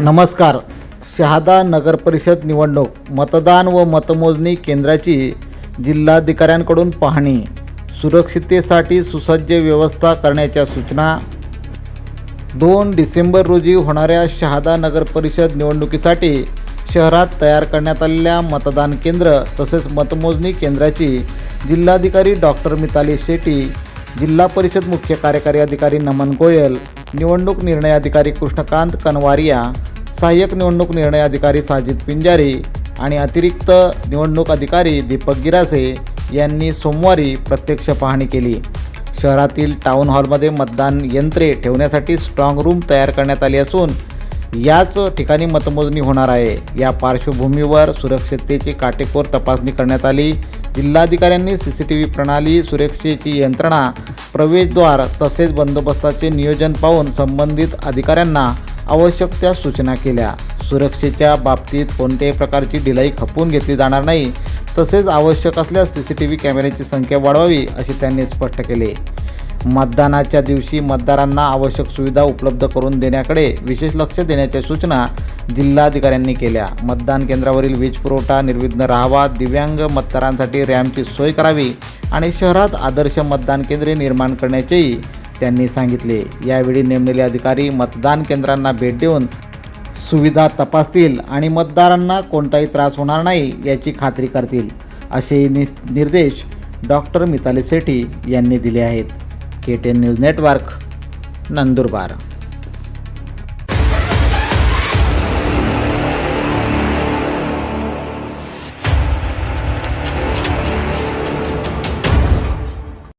नमस्कार. शहादा नगरपरिषद निवडणूक मतदान व मतमोजणी केंद्राची जिल्हाधिकाऱ्यांकडून पाहणी सुरक्षिततेसाठी सुसज्ज व्यवस्था करण्याच्या सूचना. दोन डिसेंबर रोजी होणाऱ्या शहादा नगरपरिषद निवडणुकीसाठी शहरात तयार करण्यात आलेल्या मतदान केंद्र तसेच मतमोजणी केंद्राची जिल्हाधिकारी डॉक्टर मिताली शेट्टी जिल्हा परिषद मुख्य कार्यकारी अधिकारी नमन गोयल निवडणूक निर्णय अधिकारी कृष्णकांत कनवारिया सहाय्यक निवडणूक निर्णय अधिकारी साजिद पिंजारी आणि अतिरिक्त निवडणूक अधिकारी दीपक गिरासे यांनी सोमवारी प्रत्यक्ष पाहणी केली. शहरातील टाउन हॉलमध्ये मतदान यंत्रे ठेवण्यासाठी स्ट्रॉंग रूम तयार करण्यात आली असून याच ठिकाणी मतमोजणी होणार आहे. या पार्श्वभूमीवर सुरक्षिततेची काटेकोर तपासणी करण्यात आली. जिल्हाधिकाऱ्यांनी सी सी टी व्ही प्रणाली सुरक्षेची यंत्रणा प्रवेशद्वार तसेच बंदोबस्ताचे नियोजन पाहून संबंधित अधिकाऱ्यांना आवश्यक त्या सूचना केल्या. सुरक्षेच्या बाबतीत कोणत्याही प्रकारची ढिलाई खपवून घेतली जाणार नाही. तसेच आवश्यक असल्यास सी सी टी व्ही कॅमेऱ्याची संख्या वाढवावी असे त्यांनी स्पष्ट केले. मतदानाच्या दिवशी मतदारांना आवश्यक सुविधा उपलब्ध करून देण्याकडे विशेष लक्ष देण्याच्या सूचना जिल्हाधिकाऱ्यांनी केल्या. मतदान केंद्रावरील वीज पुरवठा निर्विघ्न राहावा दिव्यांग मतदारांसाठी रॅम्पची सोय करावी आणि शहरात आदर्श मतदान केंद्रे निर्माण करण्याचेही त्यांनी सांगितले. यावेळी नेमलेले अधिकारी मतदान केंद्रांना भेट देऊन सुविधा तपासतील आणि मतदारांना कोणताही त्रास होणार नाही याची खात्री करतील असे नि निर्देश डॉक्टर मिताली सेठी यांनी दिले आहेत. K ten news network Nandurbar.